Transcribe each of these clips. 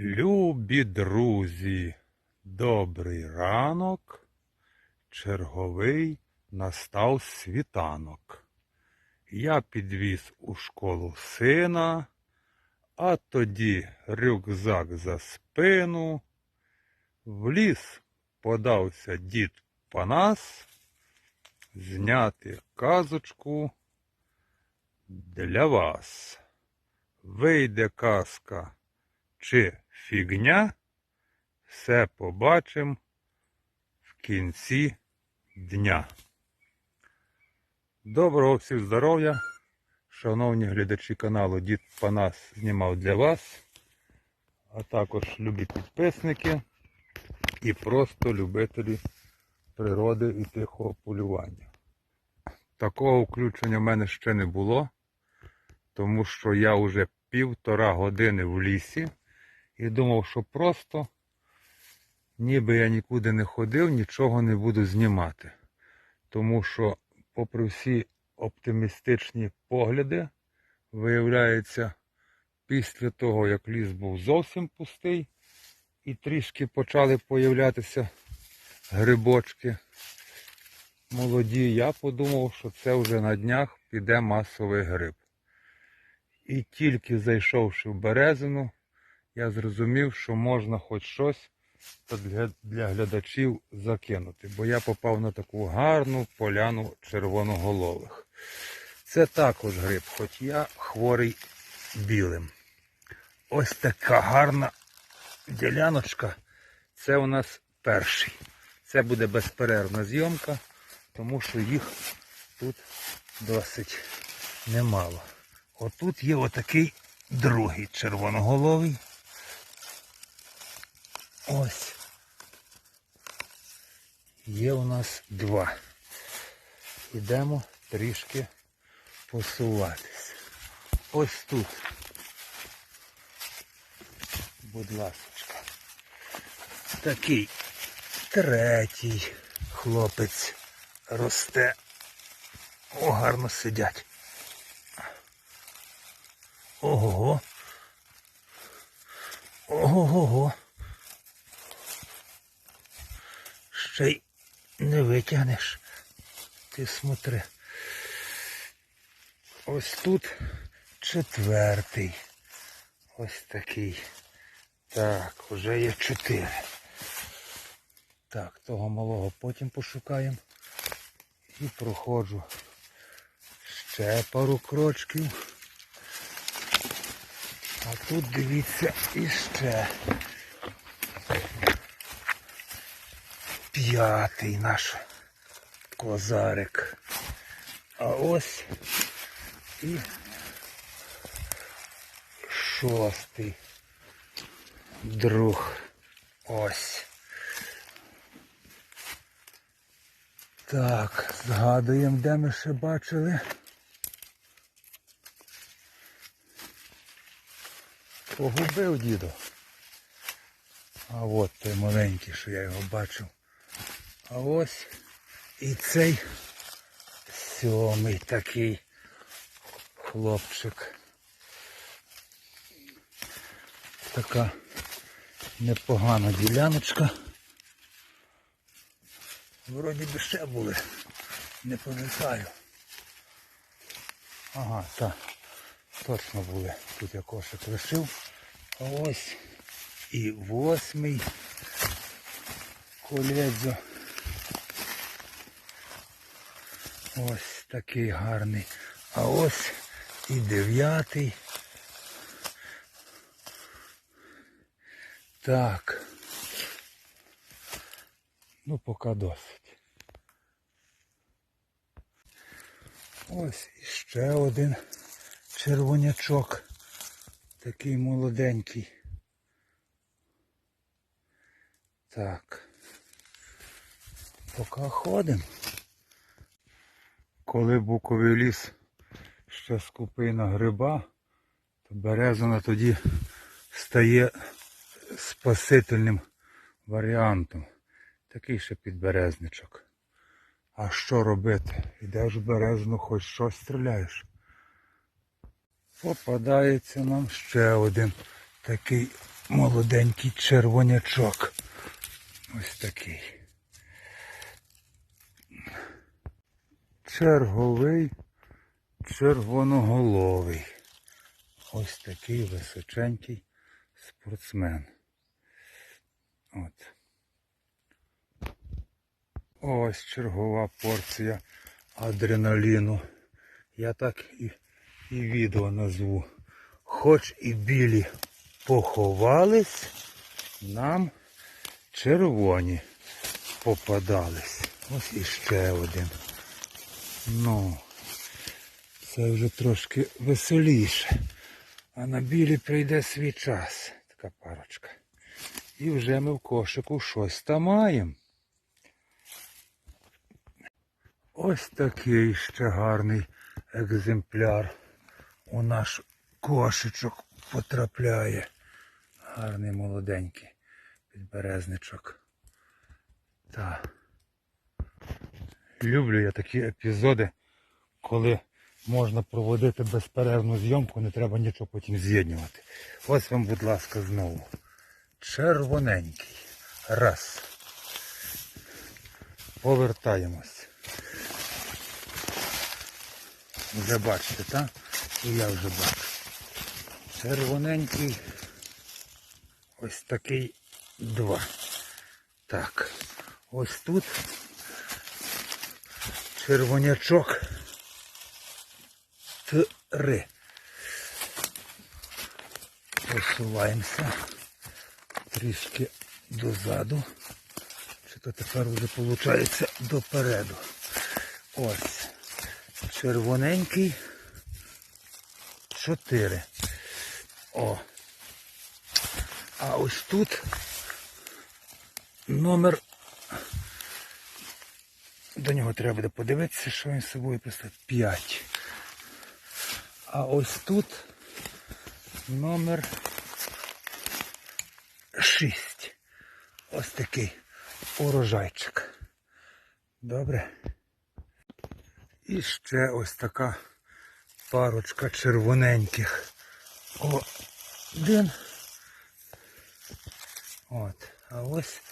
Любі друзі, добрий ранок, черговий настав світанок. Я підвіз у школу сина, а тоді рюкзак за спину. В ліс подався дід Панас зняти казочку для вас. Вийде казка чи фігня, все побачимо в кінці дня. Доброго всім здоров'я, шановні глядачі каналу Дід Панас знімав для вас, а також любі підписники і просто любителі природи і тихого полювання. Такого включення в мене ще не було, тому що я вже півтора години в лісі і думав, що просто, ніби я нікуди не ходив, нічого не буду знімати. Тому що, попри всі оптимістичні погляди, виявляється, після того, як ліс був зовсім пустий, і трішки почали появлятися грибочки молоді, я подумав, що це вже на днях піде масовий гриб. І тільки зайшовши в березину, я зрозумів, що можна хоч щось для, глядачів закинути, бо я попав на таку гарну поляну червоноголових. Це також гриб, хоч я хворий білим. Ось така гарна діляночка. Це у нас перший. Це буде безперервна зйомка, тому що їх тут досить немало. Отут є отакий другий червоноголовий. Ось. Є у нас два. Ідемо трішки посуватись. Ось тут. Будь ласочка. Такий третій хлопець росте. О, гарно сидять. Ого. Ого-го. Ще й не витягнеш. Ти смотри. Ось тут четвертий. Ось такий. Так, вже є чотири. Так, того малого потім пошукаємо. І проходжу ще пару крочків. А тут дивіться іще. П'ятий наш козарик. А ось і шостий друг. Ось. Так, згадуємо, де ми ще бачили. Погубив діду. А от той маленький, що я його бачив. А ось і цей сьомий такий хлопчик. Така непогана діляночка. Вроді би ще були. Не пам'ятаю. Ага, так. Точно були. Тут я кошик лишив. А ось і восьмий коледзо. Ось такий гарний. А ось і дев'ятий. Так. Ну, поки досить. Ось іще один червонячок. Такий молоденький. Так. Поки ходимо. Коли буковий ліс ще скупий на гриба, то березина тоді стає спасительним варіантом. Такий ще підберезничок. А що робити? Йдеш в березну, хоч щось стріляєш. Попадається нам ще один такий молоденький червонячок. Ось такий. Черговий червоноголовий. Ось такий височенький спортсмен. От. Ось чергова порція адреналіну. Я так і, і відео назву. Хоч і білі поховались, нам червоні попадались. Ось іще один. Ну, це вже трошки веселіше. А на білі прийде свій час. Така парочка. І вже ми в кошику щось там маємо. Ось такий ще гарний екземпляр у наш кошечок потрапляє. Гарний молоденький підберезничок. Так. Люблю я такі епізоди, коли можна проводити безперервну зйомку, не треба нічого потім з'єднувати. Ось вам, будь ласка, знову. Червоненький. Раз. Повертаємось. Вже бачите, так? І я вже бачу. Червоненький. Ось такий два. Так. Ось тут червонячок. Три. Посуваємося трішки дозаду. Чи то тепер вже виходить допереду. Ось. Червоненький. Чотири. О. А ось тут номер. До нього треба буде подивитися, що він з собою писав. 5. А ось тут номер 6. Ось такий урожайчик. Добре. І ще ось така парочка червоненьких. Один. От. А ось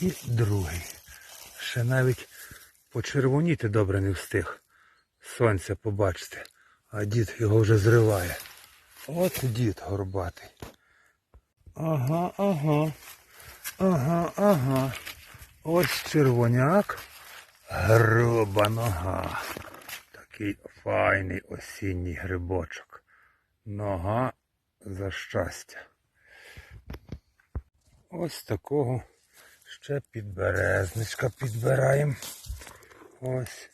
і другий. Ще навіть почервоніти добре не встиг. Сонце побачите. А дід його вже зриває. От дід горбатий. Ага, ага. Ага, ага. Ось червоняк. Груба нога. Такий файний осінній грибочок. Нога за щастя. Ось такого ще підберезничка підбираємо. Ось.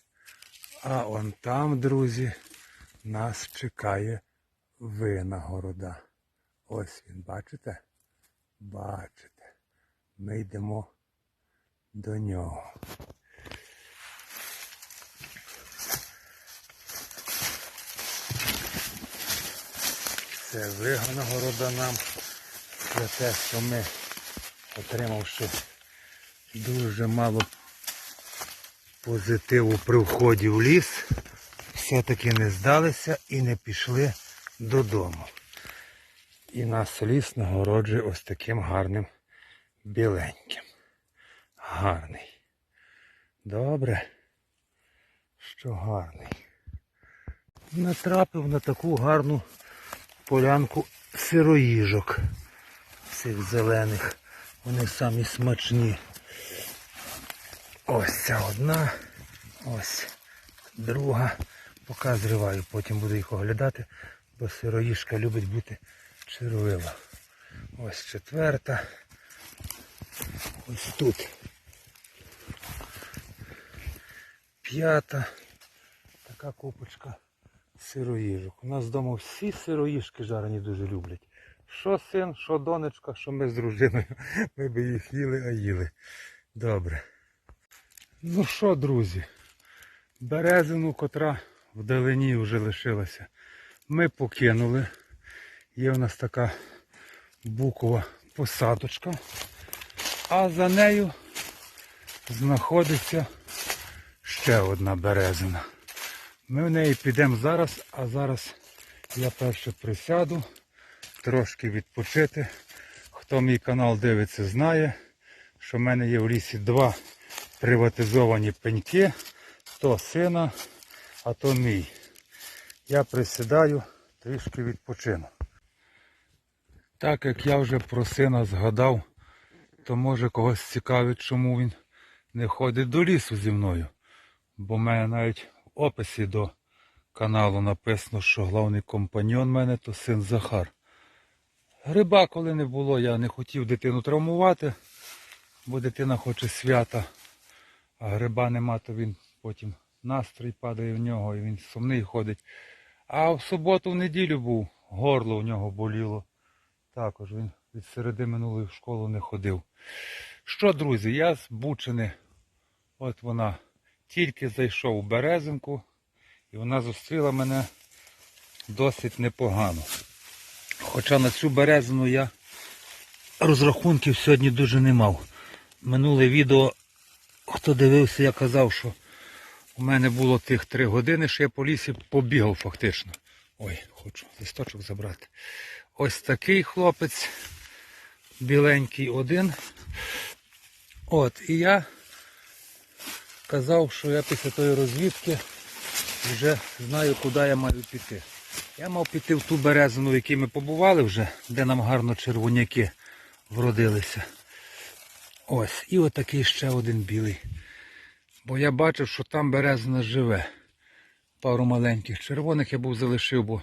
А он там, друзі, нас чекає винагорода. Ось він, бачите? Бачите. Ми йдемо до нього. Це винагорода нам за те, що ми, отримавши дуже мало позитиву при вході в ліс, все-таки не здалися і не пішли додому. І нас ліс нагороджує ось таким гарним біленьким. Гарний. Добре, що гарний. Натрапив на таку гарну полянку сироїжок цих зелених. Вони самі смачні. Ось ця одна, ось друга. Поки зриваю, потім буду їх оглядати, бо сироїжка любить бути червива. Ось четверта. Ось тут. П'ята. Така купочка сироїжок. У нас вдома всі сироїжки жарені дуже люблять. Що син, що донечка, що ми з дружиною. Ми би їх їли, а їли. Добре. Ну що, друзі, березину, котра вдалині вже лишилася, ми покинули. Є у нас така букова посадочка, а за нею знаходиться ще одна березина. Ми в неї підемо зараз, а зараз я перше присяду, трошки відпочити. Хто мій канал дивиться, знає, що в мене є в лісі два приватизовані пеньки. То сина, а то мій. Я присідаю, трішки відпочину. Так як я вже про сина згадав, то може когось цікавить, чому він не ходить до лісу зі мною. Бо в мене навіть в описі до каналу написано, що головний компаньон мене то син Захар. Гриба, коли не було, я не хотів дитину травмувати, бо дитина хоче свята, а гриба нема, то він потім настрій падає в нього і він сумний ходить. А в суботу, в неділю був, горло у нього боліло. Також він від середи минулої в школу не ходив. Що, друзі, я з Бучини, от вона, тільки зайшов у Березинку, і вона зустріла мене досить непогано. Хоча на цю березину я розрахунків сьогодні дуже не мав. Минуле відео, хто дивився, я казав, що у мене було тих три години, що я по лісі побігав фактично. Ой, хочу листочок забрати. Ось такий хлопець, біленький один. От, і я казав, що я після тої розвідки вже знаю, куди я маю піти. Я мав піти в ту березину, в якій ми побували вже, де нам гарно червоняки вродилися. Ось, і отакий ще один білий. Бо я бачив, що там березина живе. Пару маленьких червоних я був залишив, бо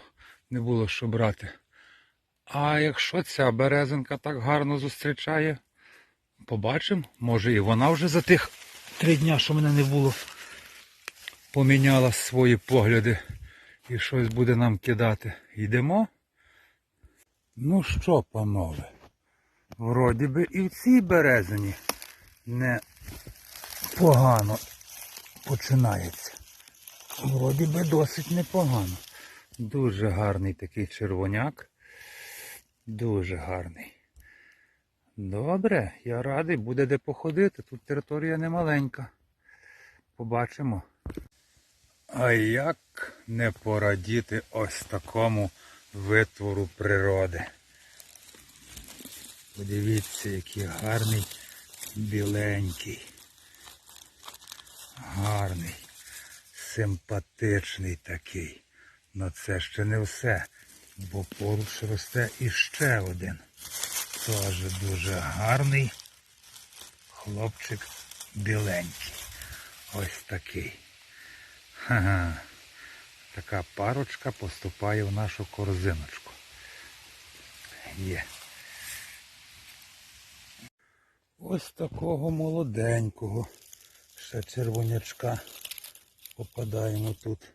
не було що брати. А якщо ця березинка так гарно зустрічає, побачимо, може і вона вже за тих три дня, що мене не було, поміняла свої погляди і щось буде нам кидати. Йдемо? Ну що, панове, вроді би і в цій березині не погано починається. Вроді би досить непогано. Дуже гарний такий червоняк. Дуже гарний. Добре, я радий, буде де походити. Тут територія не маленька. Побачимо. А як не порадіти ось такому витвору природи? Подивіться, який гарний біленький. Гарний, симпатичний такий. Но це ще не все, бо поруч росте іще один. Теж дуже гарний хлопчик біленький. Ось такий. Ха-ха. Така парочка поступає в нашу корзиночку. Є. Ось такого молоденького. Ще червонячка попадаємо тут.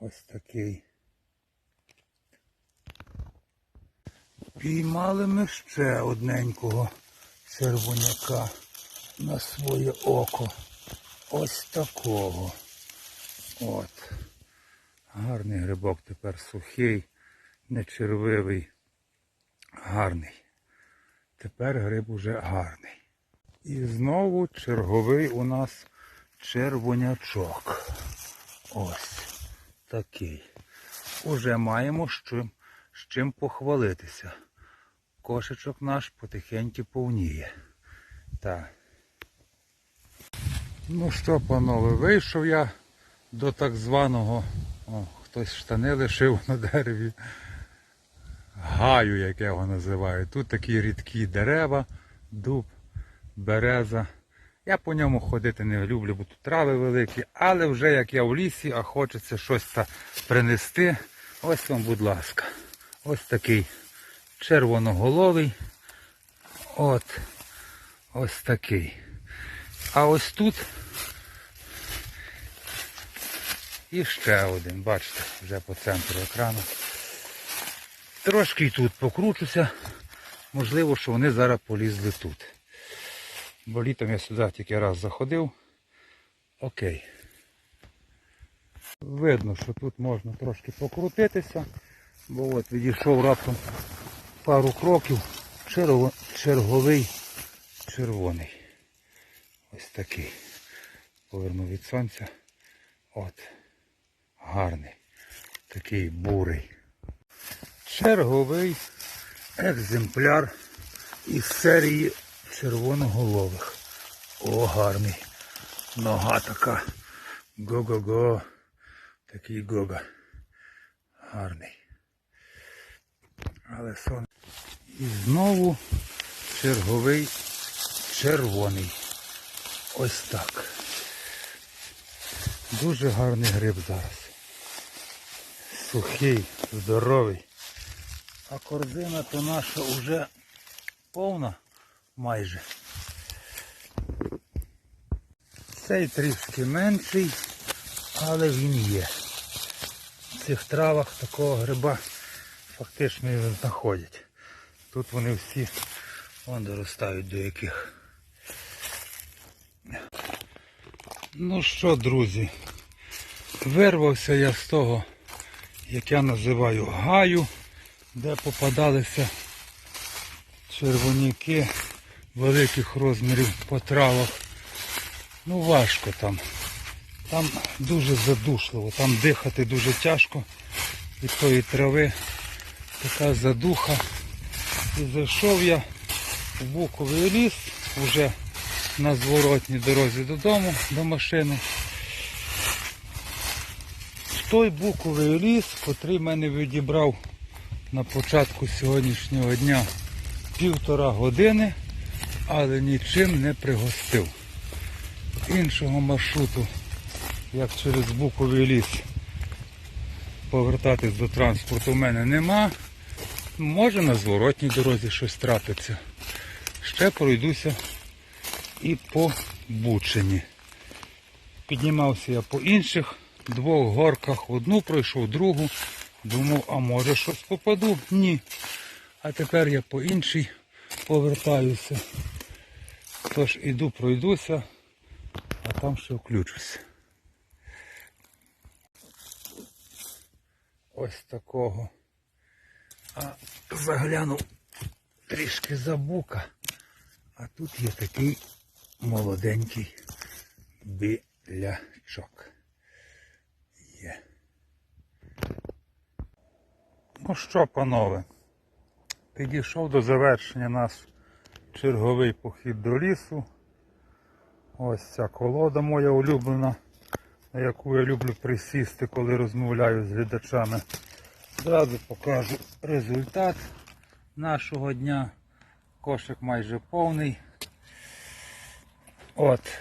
Ось такий. Піймали ми ще одненького червоняка на своє око. Ось такого. От. Гарний грибок тепер сухий, не червивий. Гарний. Тепер гриб уже гарний. І знову черговий у нас червонячок. Ось такий. Уже маємо з чим, з чим похвалитися. Кошечок наш потихеньку повніє. Так. Ну що, панове, вийшов я до так званого, о, хтось штани лишив на дереві. Гаю, як я його називаю. Тут такі рідкі дерева, дуб, береза. Я по ньому ходити не люблю, бо тут трави великі, але вже як я в лісі, а хочеться щось принести. Ось вам, будь ласка. Ось такий червоноголовий. От. Ось такий. А ось тут і ще один, бачите, вже по центру екрану. Трошки тут покручуся. Можливо, що вони зараз полізли тут. Бо літом я сюди тільки раз заходив. Окей. Видно, що тут можна трошки покрутитися. Бо от відійшов раптом пару кроків. Черговий червоний. Ось такий. Поверну від сонця. От. Гарний. Такий бурий. Черговий екземпляр із серії червоноголових. О, гарний. Нога така. Го-го-го. Такий гога. Гарний. Але сон. І знову черговий червоний. Ось так. Дуже гарний гриб зараз. Сухий, здоровий. А корзина то наша вже повна майже. Цей трішки менший, але він є. В цих травах такого гриба фактично і знаходять. Тут вони всі вон доростають до яких. Ну що, друзі, вирвався я з того, як я називаю гаю, де попадалися червоняки великих розмірів по травах. Ну важко там. Там дуже задушливо, там дихати дуже тяжко від тої трави. Така задуха. І зайшов я в буковий ліс вже на зворотній дорозі додому, до машини. В той буковий ліс, котрий мене відібрав на початку сьогоднішнього дня півтора години, але нічим не пригостив. Іншого маршруту, як через буковий ліс, повертатись до транспорту в мене нема. Може на зворотній дорозі щось трапиться. Ще пройдуся і по Бучині. Піднімався я по інших двох горках. Одну пройшов, другу. Думав, а може щось попаду? Ні. А тепер я по іншій повертаюся. Тож іду, пройдуся, а там ще включуся. Ось такого. А заглянув трішки за бука. А тут є такий молоденький білячок. Ну що, панове, підійшов до завершення наш черговий похід до лісу. Ось ця колода моя улюблена, на яку я люблю присісти, коли розмовляю з глядачами. Зразу покажу результат нашого дня. Кошик майже повний. От.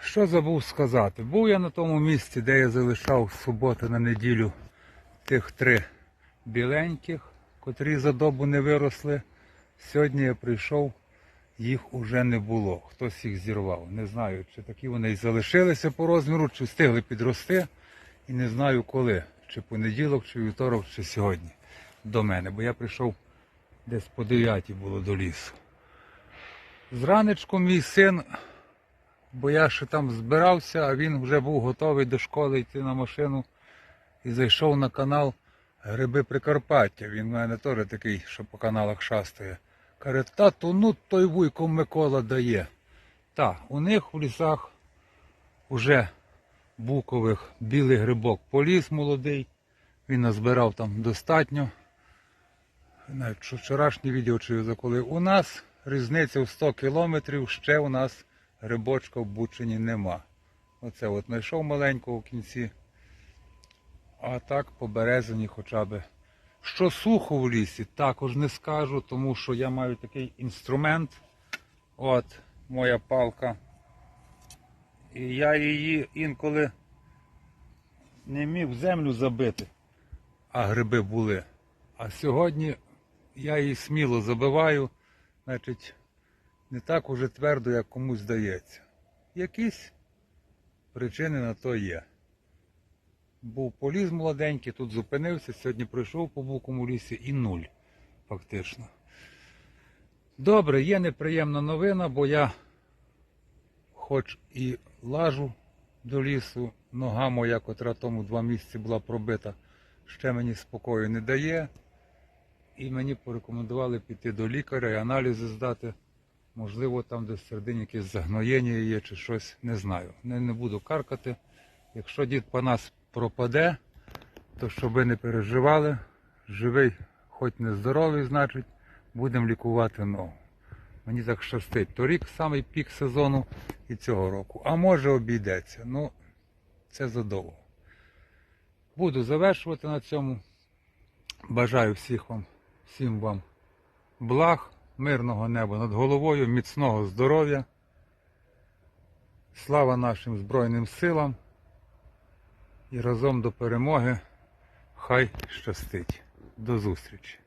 Що забув сказати? Був я на тому місці, де я залишав з суботи на неділю тих три біленьких, котрі за добу не виросли. Сьогодні я прийшов, їх уже не було. Хтось їх зірвав. Не знаю, чи такі вони і залишилися по розміру, чи встигли підрости. І не знаю коли. Чи понеділок, чи вівторок, чи сьогодні до мене. Бо я прийшов десь по 9 було до лісу. Зранечку мій син, бо я ще там збирався, а він вже був готовий до школи йти на машину і зайшов на канал Гриби Прикарпаття. Він в мене теж такий, що по каналах шастає. Каже, тату, ну той вуйко Микола дає. Та, у них в лісах уже букових білий грибок поліз молодий. Він назбирав там достатньо. Навіть вчорашнє відео чи за коли у нас різниця в 100 кілометрів, ще у нас грибочка в Бучині нема. Оце от знайшов маленького в кінці. А так по березині хоча б. Що сухо в лісі, також не скажу, тому що я маю такий інструмент. От моя палка. І я її інколи не міг землю забити, а гриби були. А сьогодні я її сміло забиваю, значить, не так уже твердо, як комусь здається. Якісь причини на то є. Був поліз молоденький, тут зупинився, сьогодні пройшов по букому лісі і нуль, фактично. Добре, є неприємна новина, бо я хоч і лажу до лісу, нога моя, котра тому два місяці була пробита, ще мені спокою не дає. І мені порекомендували піти до лікаря і аналізи здати. Можливо, там десь всередині якесь загноєння є чи щось, не знаю. Не, не буду каркати. Якщо дід по нас пропаде, то щоб ви не переживали, живий, хоч не здоровий, значить, будемо лікувати ногу. Мені так щастить. Торік самий пік сезону і цього року. А може обійдеться. Ну, це задовго. Буду завершувати на цьому. Бажаю всіх вам, всім вам благ, мирного неба над головою, міцного здоров'я. Слава нашим Збройним силам. І разом до перемоги. Хай щастить. До зустрічі!